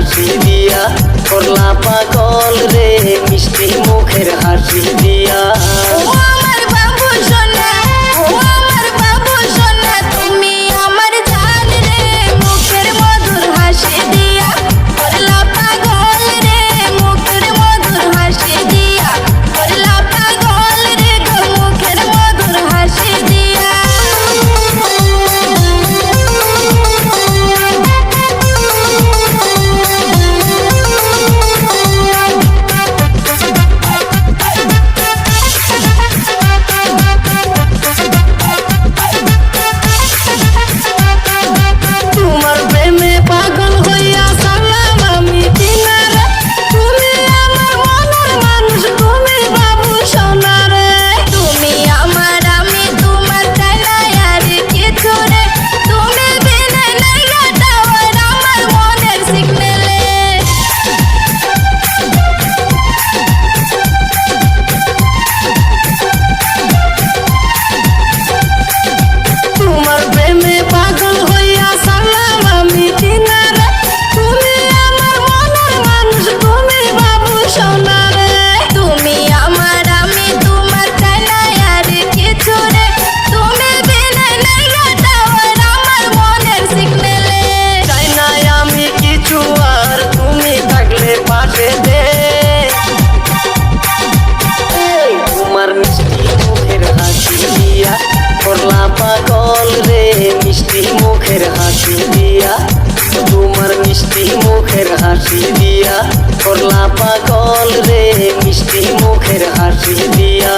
হাসি দিয়া করলা পাগল রে মিষ্টি মুখের হাসি দিয়া। তুমি আমার, আমি তোমার চাই আমি কিছু তুমি থাকলে পাশে দে। তোমার মিষ্টি মুখের হাসি দিয়া করলা পাগল রে, মিষ্টি মুখের হাসি দিয়া। তোমার মিষ্টি মুখের হাসি দিয়া করলা পাগল রে মিষ্টি মুখের হাসি দিয়া।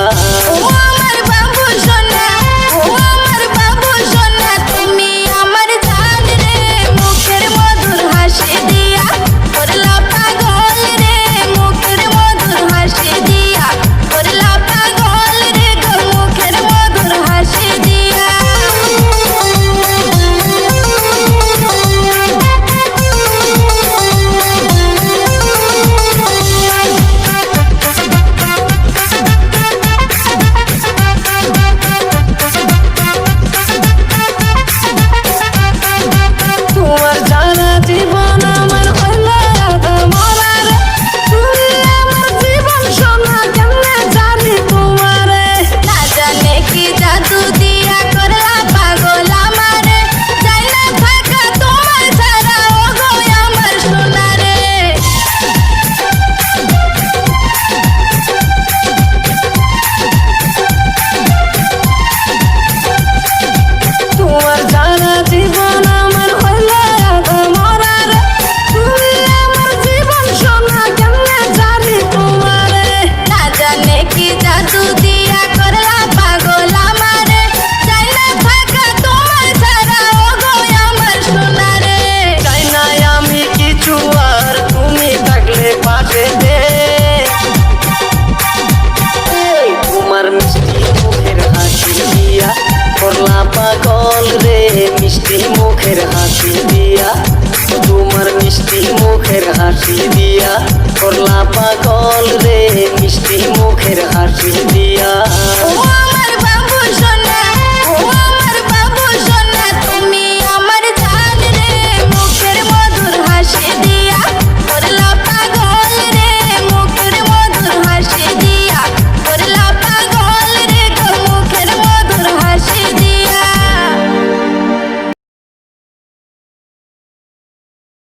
হাসি দিয়া করলা পাগল রে মিষ্টি মুখের হাসি।